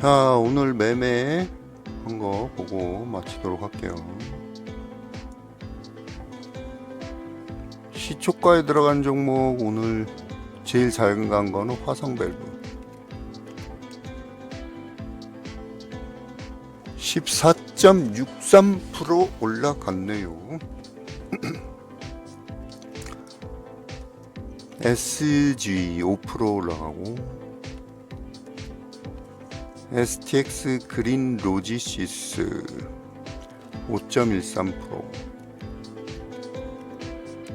자, 오늘 매매 한 거 보고 마치도록 할게요. 시초가에 들어간 종목 오늘 제일 잘 간 거는 화성 밸브. 14.63% 올라갔네요. SG 5% 올라가고 STX 그린 로지시스 5.13%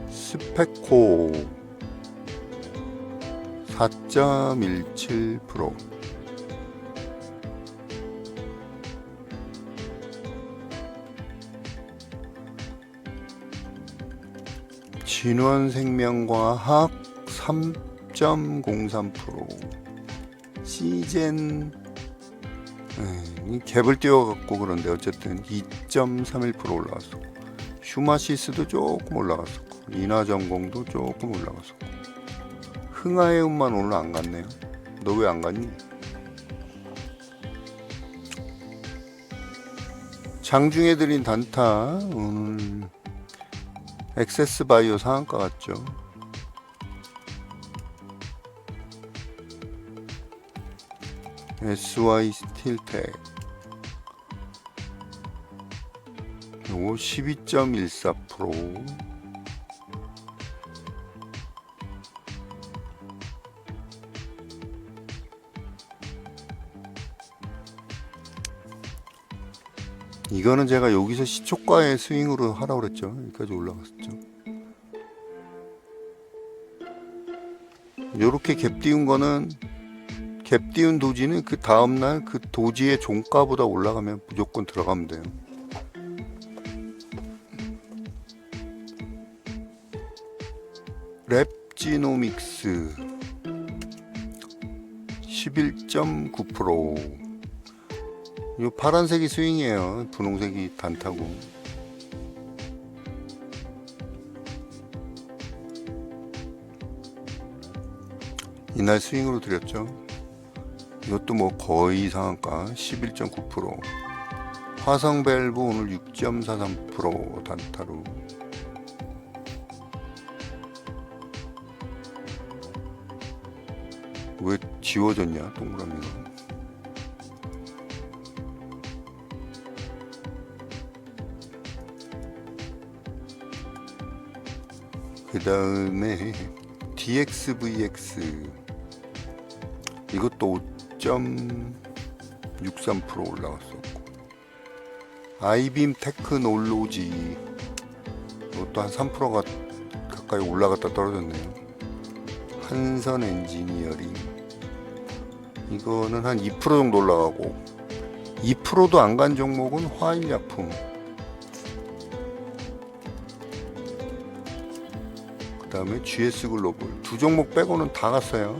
스페코 4.17% 진원생명과학 3.03% 시젠 예, 이 갭을 띄워갖고 그런데 어쨌든 2.31% 올라갔어. 슈마시스도 조금 올라갔었고 인하전공도 조금 올라갔었고 흥하해운만 오늘 안 갔네요. 너 왜 안 갔니? 장중에 드린 단타 오늘 엑세스 바이오 상한가 같죠. SY 스틸텍 요거 12.14% 이거는 제가 여기서 시초가의 스윙으로 하라고 그랬죠. 여기까지 올라갔었죠. 요렇게 갭 띄운 거는 갭 띄운 도지는 그 다음날 그 도지의 종가보다 올라가면 무조건 들어가면 돼요. 랩지노믹스 11.9%. 이 파란색이 스윙이에요. 분홍색이 단타고. 이날 스윙으로 드렸죠. 이것도 뭐 거의 상한가? 11.9% 화성 밸브 오늘 6.43% 단타로. 왜 지워졌냐 동그라미가? 그 다음에 DXVX 이것도 5.63% 올라갔었고 아이빔 테크놀로지. 이것도 한 3%가 가까이 올라갔다 떨어졌네요. 한선 엔지니어링. 이거는 한 2% 정도 올라가고 2%도 안 간 종목은 화일약품. 그 다음에 GS 글로벌. 두 종목 빼고는 다 갔어요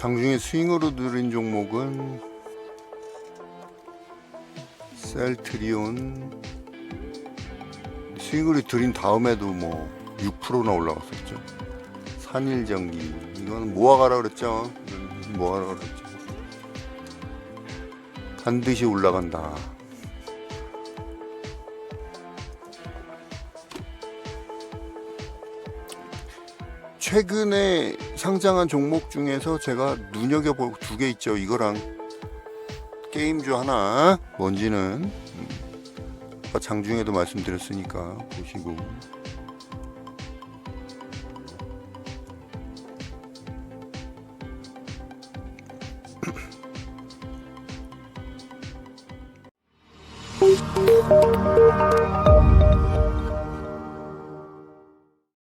장중에 스윙으로 들인 종목은 셀트리온 스윙으로 들인 다음에도 뭐 6%나 올라갔었죠. 산일전기 이건 모아가라 그랬죠. 모아가라 그랬죠. 반드시 올라간다. 최근에 상장한 종목 중에서 제가 눈여겨볼 두 개 있죠. 이거랑 게임주 하나 뭔지는 음, 아까 장중에도 말씀드렸으니까 보시고